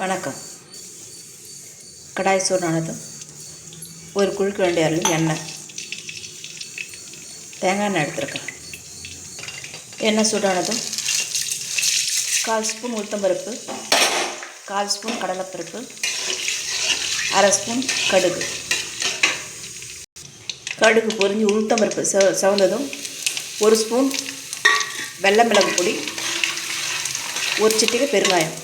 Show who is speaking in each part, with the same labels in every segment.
Speaker 1: வணக்கம். கடாய் சூடானதும் ஒரு குழுக்க வேண்டிய அளவு எண்ணெய். தேங்காய் எண்ணெய் எடுத்துருக்கேன். எண்ணெய் சூடானதும் கால் ஸ்பூன் உளுத்தம்பருப்பு கால் ஸ்பூன் கடலைப்பருப்பு அரை ஸ்பூன் கடுகு. கடுகு பொரிஞ்சு உளுத்தம்பருப்பு செவ செவந்ததும் ஒரு ஸ்பூன் வெள்ளை மிளகு பொடி ஒரு சிட்டிகை பெருங்காயம்.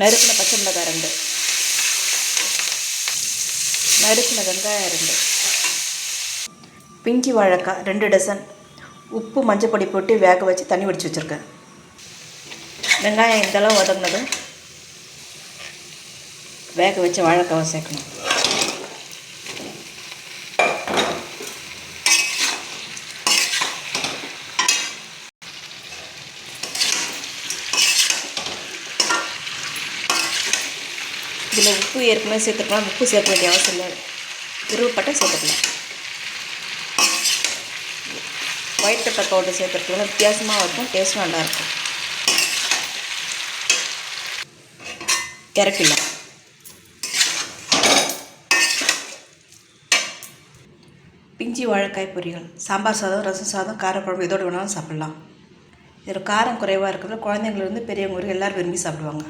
Speaker 1: நறுக்கின பச்சை மிளகாய் ரெண்டு. நறுக்கின வெங்காயம் ரெண்டு. பிஞ்சி வாழைக்காய் ரெண்டு டசன் உப்பு மஞ்சள் பொடி போட்டு வேக வச்சு தண்ணி வடித்து வச்சுருக்கேன். வெங்காயம் இதெல்லாம் வதங்கினதும் வேக வச்சு வாழைக்காவை சேர்க்கணும். இதில் உப்பு ஏற்கனவே சேர்த்துக்கலாம் உப்பு சேர்க்க வேண்டிய அவசியம் இல்லை. விருப்பப்பட்ட சேர்த்துக்கலாம். ஒயிட் பெப்பர் பவுடர் சேர்த்துருக்கலாம் வித்தியாசமாக இருக்கும் டேஸ்ட்டும் நல்லாயிருக்கும் இறக்கிடலாம். பிஞ்சி வாழைக்காய் பொரியல் சாம்பார் சாதம் ரசம் சாதம் காரக்குழம்பு இதோடு வேணாலும் சாப்பிட்லாம். இதில் காரம் குறைவாக இருக்கிறது குழந்தைங்கள்லேருந்து பெரியவங்க வரைக்கும் எல்லோரும் விரும்பி சாப்பிடுவாங்க.